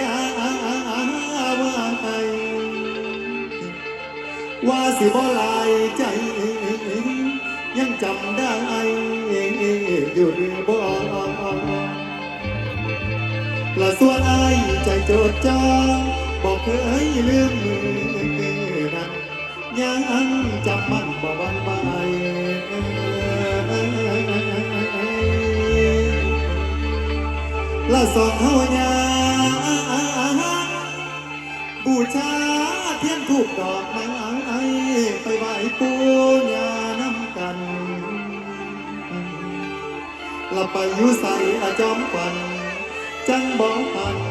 ยาวางไปว่าสิบ่ลายใจ ยังจำได้อยู่หรือบ่ละส่วนไอ้ใจจดจ้บอกเคยลืมนั้นยังจำมันบ่บันไปละสองเฮายา บูชาเทียนถูกดอกไม้ไปไหว้ปูญาน้ำกันลับไปอยู่ใส่อาจอมควันจังบอกปัน